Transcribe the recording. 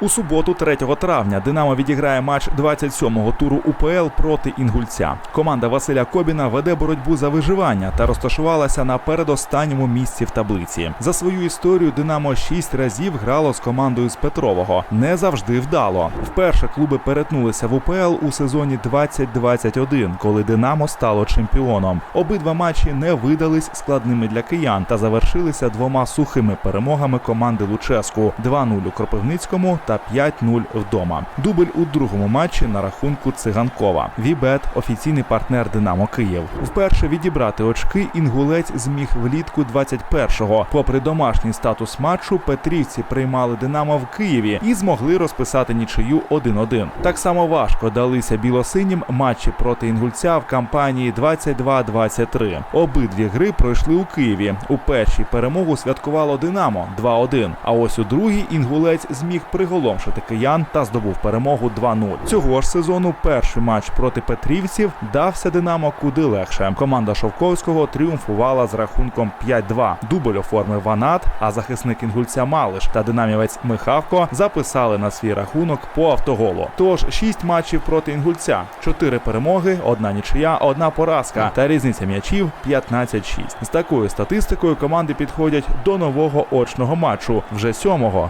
У суботу, 3 травня, Динамо відіграє матч 27-го туру УПЛ проти Інгульця. Команда Василя Кобіна веде боротьбу за виживання та розташувалася на передостанньому місці в таблиці. За свою історію Динамо шість разів грало з командою з Петрового. Не завжди вдало. Вперше клуби перетнулися в УПЛ у сезоні 2021, коли Динамо стало чемпіоном. Обидва матчі не видались складними для киян та завершилися двома сухими перемогами команди Луческу 2-0 у Кропивницькому та 5-0 вдома. Дубль у другому матчі на рахунку циганкова. Вібет офіційний партнер Динамо Київ. Вперше відібрати очки інгулець зміг влітку 21-го. Попри домашній статус матчу, Петрівці приймали Динамо в Києві і змогли розписати нічию 1-1. Так само важко далися білосинім матчі проти інгульця в кампанії 22-23. Обидві гри пройшли у Києві. У першій перемогу святкувало Динамо 2-1. А ось у другій інгулець зміг приголомшити киян та здобув перемогу 2-0. Цього ж сезону перший матч проти Петрівців дався Динамо куди легше. Команда Шовковського тріумфувала з рахунком 5-2. Дубль оформив Ванат, а захисник інгульця Малиш та динамівець Михавко записали на свій рахунок по автоголу. Тож шість матчів проти інгульця, чотири перемоги, одна нічия, одна поразка та різниця м'ячів 15-6. З такою статистикою команди підходять до нового очного матчу вже сьомого